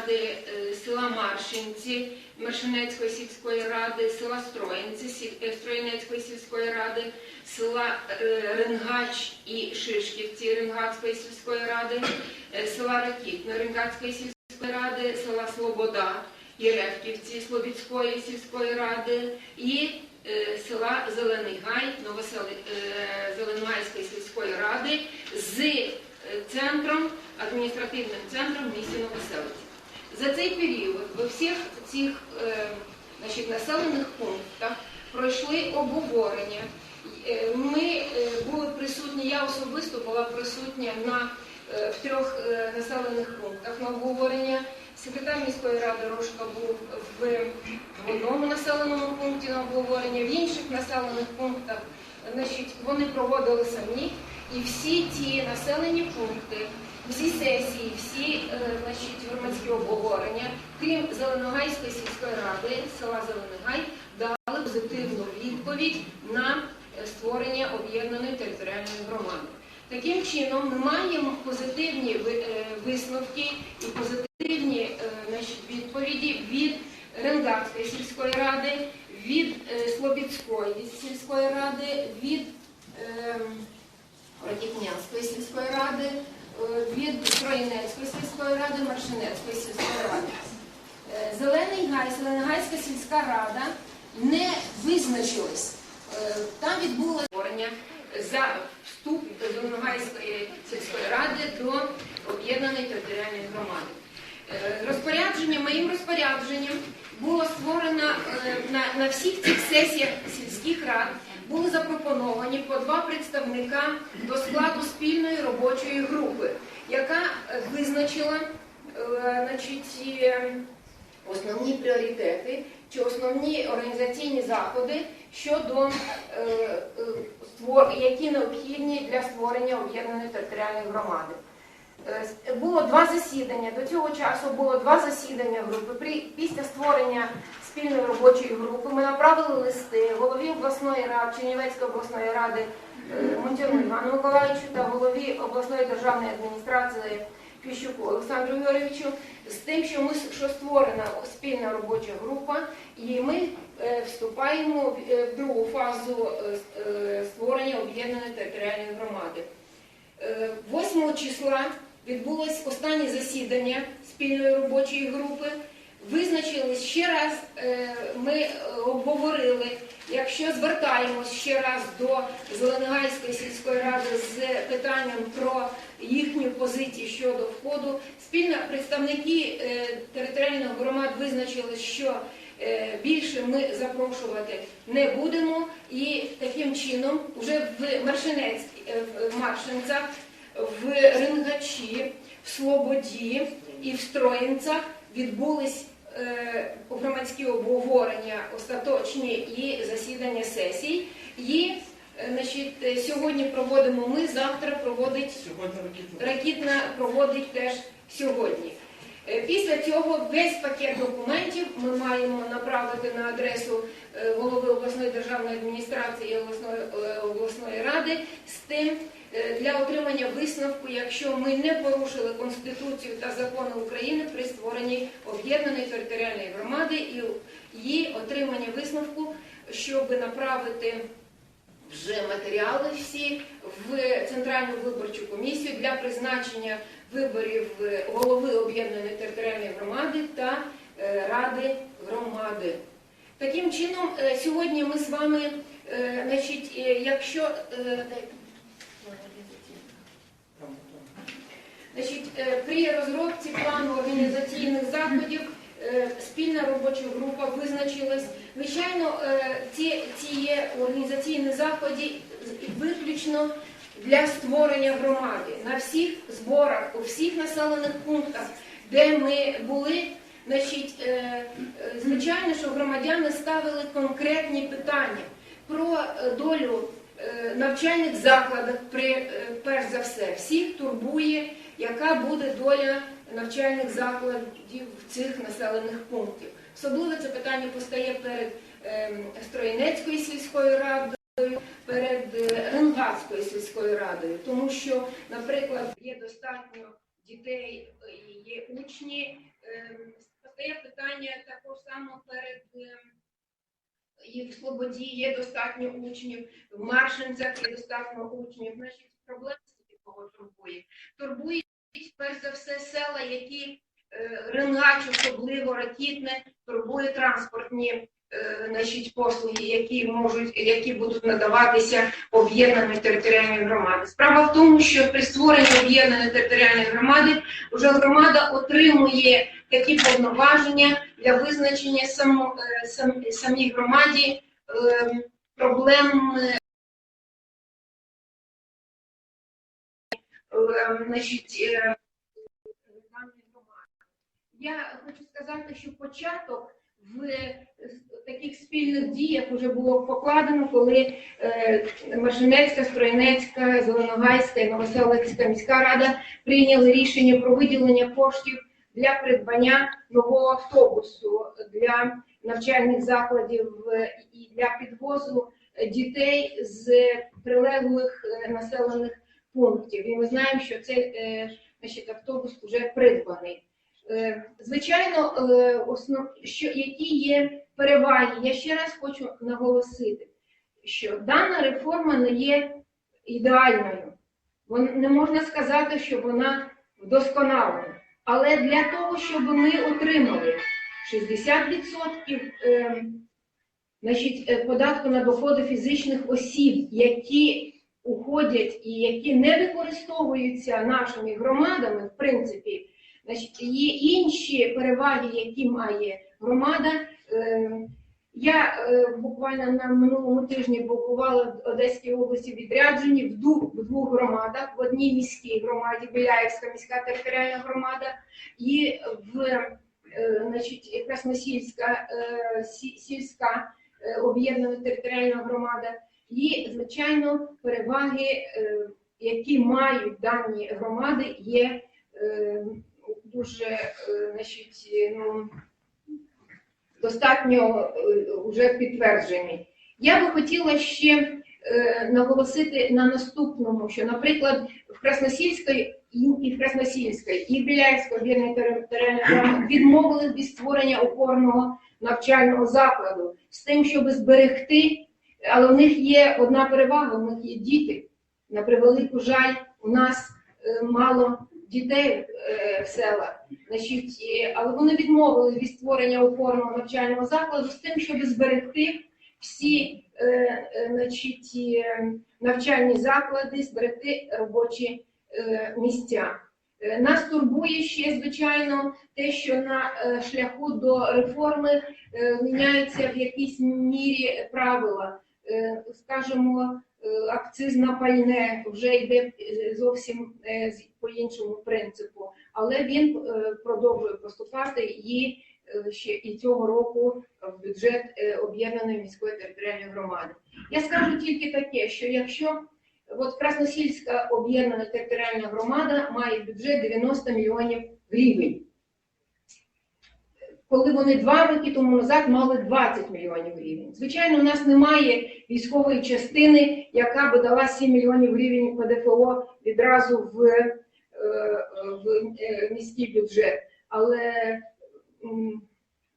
ради е, села Маршинці, Маршинецької сільської ради, села Строїнці, е, Строїнецької сільської ради, села е, Ренгач і Шишківці Ренгатської сільської ради, села Ракітне Ренгатської сільської ради, села Слобода Єревківці Слобідської сільської ради і села Зелений Гай е, сільської ради з центром, адміністративним центром місті Новоселиці. За цей період во всіх цих е, значить, населених пунктах пройшли обговорення. Е, Ми е, були присутні, я особисто була присутня на в трьох населених пунктах на обговорення. Секретар міської ради Рошка був в одному населеному пункті на обговорення, в інших населених пунктах значить, вони проводили самі. І всі ті населені пункти, всі сесії, всі е, значить, громадські обговорення, крім Зеленогайської сільської ради, села Зеленогай, дали позитивну відповідь на е, створення об'єднаної територіальної громади. Таким чином, ми маємо позитивні е, висновки і позитивні значить, відповіді від Ренгатської сільської ради, від Слобідської сільської ради, від Рокітнянської сільської ради, е, від Троїнецької сільської ради, Маршинецької сільської ради. Е, Зелений Гай, Зеленогайська сільська рада не визначилась. Е, Там відбулося створення за вступ Зеленогайської сільської ради до об'єднаної територіальної громади. Розпорядження, моїм розпорядженням було створено е, на, на всіх цих сесіях сільських рад були запропоновані по два представника до складу спільної робочої групи, яка е, визначила е, значить, основні пріоритети чи основні організаційні заходи щодо створ- які необхідні для створення об'єднаної територіальної громади. Е, Було два засідання. До цього часу було два засідання групи. Після створення спільної робочої групи ми направили листи голові обласної ради, Чернівецької обласної ради е, Монтяну Івану Миколаївичу та голові обласної державної адміністрації Фіщуку Олександру Юрійовичу з тим, що ми що створена спільна робоча група, і ми е, вступаємо в другу фазу створення об'єднаної територіальної громади. Е, 8 числа відбулось останнє засідання спільної робочої групи. Визначились ще раз, е, ми обговорили, якщо звертаємось ще раз до Зеленогайської сільської ради з питанням про їхню позицію щодо входу, спільно представники е, територіальних громад визначили, що е, більше ми запрошувати не будемо, і таким чином вже в Маршинець, в Маршинцях, в Рингачі, в Слободі і в Строїнцях відбулись е, громадські обговорення остаточні і засідання сесій. І е, значить, е, сьогодні проводимо ми, завтра проводить Сьогодні ракетна. Ракітна проводить теж сьогодні. Після цього весь пакет документів ми маємо направити на адресу голови обласної державної адміністрації і обласної, обласної ради тим е, для отримання висновку, якщо ми не порушили Конституцію та закони України при створенні об'єднаної територіальної громади і її отримання висновку, щоб направити вже матеріали всі в Центральну виборчу комісію для призначення виборів е, голови об'єднаної територіальної громади та е, ради громади. Таким чином, сьогодні ми з вами, значить, якщо Значить, е, при розробці плану організаційних заходів е, спільна робоча група визначилась. Звичайно, е, ці, ці є організаційні заходи виключно для створення громади. На всіх зборах, у всіх населених пунктах, де ми були, значить, звичайно, що громадяни ставили конкретні питання про долю навчальних закладах, е, перш за все, всіх турбує, яка буде доля навчальних закладів цих населених пунктів. Особливо це питання постає перед ем, Строїнецькою сільською радою, перед е, Ренгатською сільською радою, тому що, наприклад, є достатньо дітей, е, є учні, е, Е, Постає питання також само перед е, і в Слободі є достатньо учнів, в Маршинцях є достатньо учнів. Значить, проблема кого турбує. Турбують перш за все села, які е, Ренгач особливо ракітне, турбує транспортні е, значить, послуги, які можуть, які будуть надаватися об'єднаною територіальної громади. Справа в тому, що при створенні об'єднаної територіальної громади вже громада отримує такі повноваження для визначення само, е, сам, самій громаді е, проблем е, е, значить, е, даної громади. Я хочу сказати, що початок в е, таких спільних діях вже було покладено, коли е, Машинецька, Стройнецька, Зеленогайська і Новоселицька міська рада прийняли рішення про виділення коштів для придбання нового автобусу для навчальних закладів е, і для підвозу е, дітей з прилеглих е, населених пунктів. І ми знаємо, що цей значить, автобус вже придбаний. Звичайно, основ... що, які є переваги, я ще раз хочу наголосити, що дана реформа не є ідеальною. Не можна сказати, що вона вдосконалена. Але для того, щоб ми отримали 60% е, значить, е, податку на доходи фізичних осіб, які уходять і які не використовуються нашими громадами, в принципі, значить, є інші переваги, які має громада. Я е, буквально на минулому тижні побувала в Одеській області відряджені в двох, в двох громадах, в одній міській громаді, Біляївська міська територіальна громада, і в е, значить, Красносільська е, сі- сільська е, об'єднана територіальна громада. І, звичайно, переваги, е, які мають дані громади, є е, дуже е, значить, ну, достатньо е, вже підтверджені. Я би хотіла ще е, наголосити на наступному, що, наприклад, в Красносільській і в Красносільській, і в Біляївській об'єднаній територіальній громаді відмовились від створення опорного навчального закладу з тим, щоб зберегти, але в них є одна перевага, в них є діти. На превелику жаль, у нас е, мало дітей е, в селах. Значить, але вони відмовили від створення опорного навчального закладу з тим, щоб зберегти всі е, е, значить, е, навчальні заклади, зберегти робочі місця. Нас турбує ще, звичайно, те, що на шляху до реформи міняються в якійсь мірі правила. Скажімо, акциз на пальне вже йде е, зовсім е, по іншому принципу, але він е, продовжує поступати і е, ще і цього року в бюджет е, об'єднаної міської територіальної громади. Я скажу тільки таке, що якщо от Красносільська об'єднана територіальна громада має бюджет 90 мільйонів гривень. Коли вони два роки тому назад мали 20 мільйонів гривень. Звичайно, у нас немає військової частини, яка би дала 7 мільйонів гривень ПДФО відразу в, е, в е, міський бюджет. Але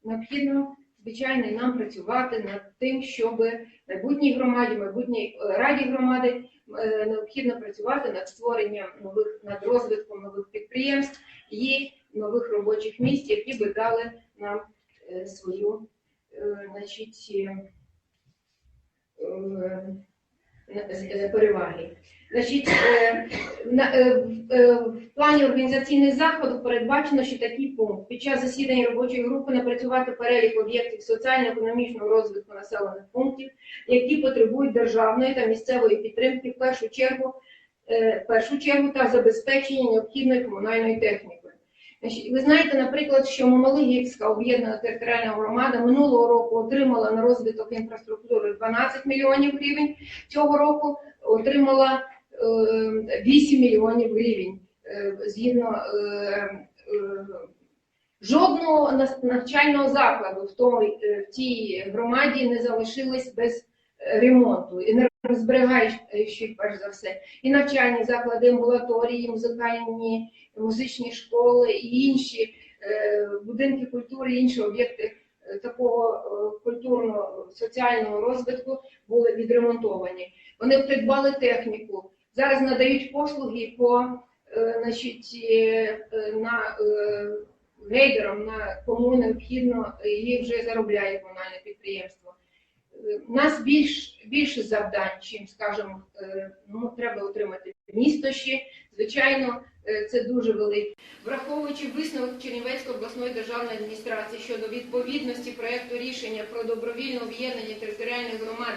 необхідно, звичайно, нам працювати над тим, щоб майбутній громаді, майбутній е, раді громади необхідно працювати над створенням нових, над розвитком нових підприємств і нових робочих місць, які би дали нам е, свою е, значить, е, переваги. Значить, на- в- плані організаційних заходів передбачено, що такий пункт під час засідання робочої групи напрацювати перелік об'єктів соціально-економічного розвитку населених пунктів, які потребують державної та місцевої підтримки в першу чергу, в першу чергу та забезпечення необхідної комунальної техніки. Ви знаєте, наприклад, що Мамалигівська об'єднана територіальна громада минулого року отримала на розвиток інфраструктури 12 мільйонів гривень. Цього року отримала е, 8 мільйонів гривень. Е, Згідно е, е, жодного навчального закладу в, е, тій громаді не залишилось без е, ремонту. Енергозберігаючих, перш за все, і навчальні заклади, амбулаторії, музикальні музичні школи і інші е, будинки культури інші об'єкти е, такого е, культурного соціального розвитку були відремонтовані. Вони придбали техніку. Зараз надають послуги по значить, на е, на кому необхідно, їх вже заробляє комунальне підприємство. У нас більш, більше завдань, чим, скажімо, ну, треба отримати місто ще. Звичайно, е, це дуже велике. Враховуючи висновок Чернівецької обласної державної адміністрації щодо відповідності проекту рішення про добровільне об'єднання територіальних громад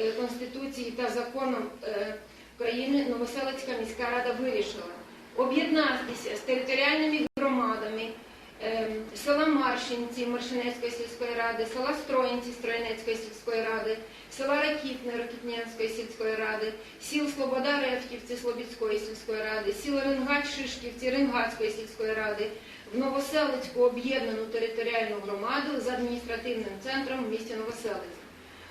е, Конституції та законом е, України, Новоселицька міська рада вирішила об'єднатися з територіальними громадами села Маршинці Маршинецької сільської ради, села Строїнці Строїнецької сільської ради, села Ракітне Ракітнянської сільської ради, сіл Слобода Ревківці Слобідської сільської ради, сіл Ренгач Шишківці Ренгатської сільської ради, в Новоселицьку об'єднану територіальну громаду з адміністративним центром в місті Новоселиця.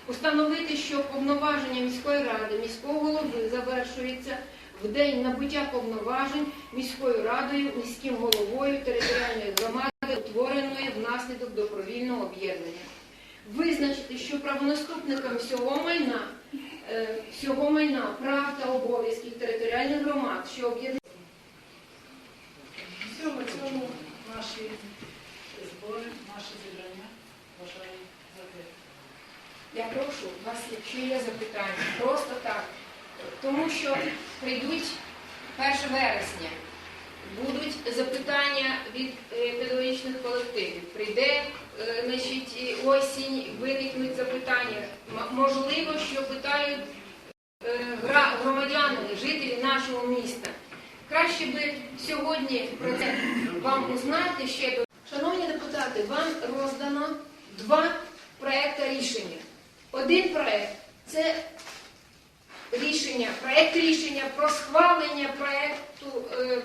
Установити, що повноваження міської ради, міського голови завершується в день набуття повноважень міською радою, міським головою територіальної громади, утвореної внаслідок добровільного об'єднання. Визначити, що правонаступникам всього майна, е, всього майна, прав та обов'язків територіальних громад, що об'єднані Всього цьому наші збори, наше зібрання вважаю закритим. Я прошу вас, якщо є запитання, просто так. Тому що прийдуть 1 вересня, будуть запитання від е, педагогічних колективів. Прийде е, значить, осінь, виникнуть запитання. Можливо, що питають е, громадяни, жителі нашого міста. Краще би сьогодні про це вам узнати ще до. Шановні депутати, вам роздано два проекти рішення. Один проект це рішення, проект рішення про схвалення проекту, е,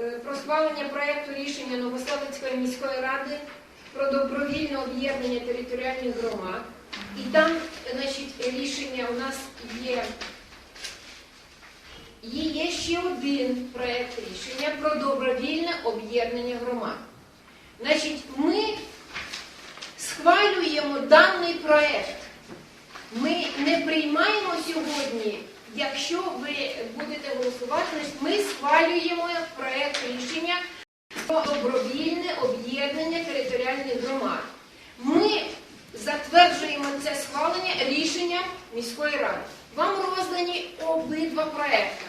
е, про схвалення проекту рішення Новоселицької міської ради про добровільне об'єднання територіальних громад. І там, значить, рішення у нас є. І є ще один проект рішення про добровільне об'єднання громад. Значить, ми схвалюємо даний проект. Ми не приймаємо сьогодні, якщо ви будете голосувати, ми схвалюємо проект рішення про добровільне об'єднання територіальних громад. Ми затверджуємо це схвалення рішенням міської ради. Вам роздані обидва проекти.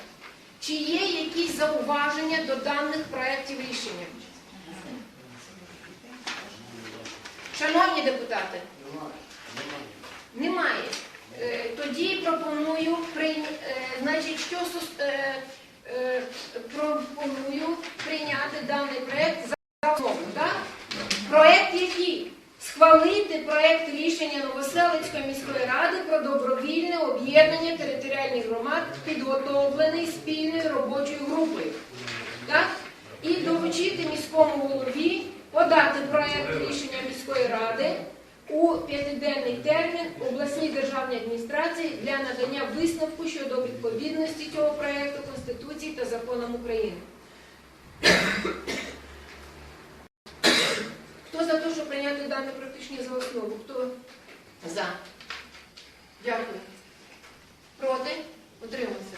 Чи є якісь зауваження до даних проєктів рішення? Шановні депутати, немає. Е, Тоді пропоную е, значить, що е, пропоную прийняти даний проект за основу. Так? Проект який? Схвалити проект рішення Новоселицької міської ради про добровільне об'єднання територіальних громад, підготовлений спільною робочою групою. Так? І доручити міському голові подати проект рішення міської ради у п'ятиденний термін обласній державній адміністрації для надання висновку щодо відповідності цього проекту Конституції та законам України. Хто за те, щоб прийняти дане практичне за основу? Хто за? Дякую. Проти? Утримався.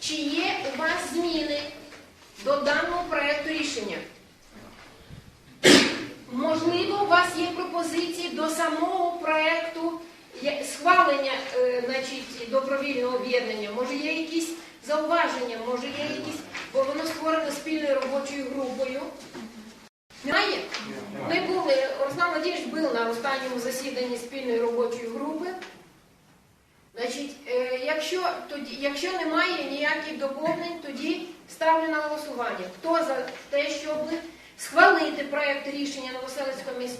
Чи є у вас зміни до даного проекту рішення? Можливо, у вас є пропозиції до самого проекту схвалення е, значить, добровільного об'єднання. Може, є якісь зауваження, може, є якісь, бо воно створено спільною робочою групою. Немає? Ми були, Руслан Владимирович був на останньому засіданні спільної робочої групи. Значить, е, якщо, тоді, якщо немає ніяких доповнень, тоді ставлю на голосування. Хто за те, щоб схвалити проект рішення Новоселицької міської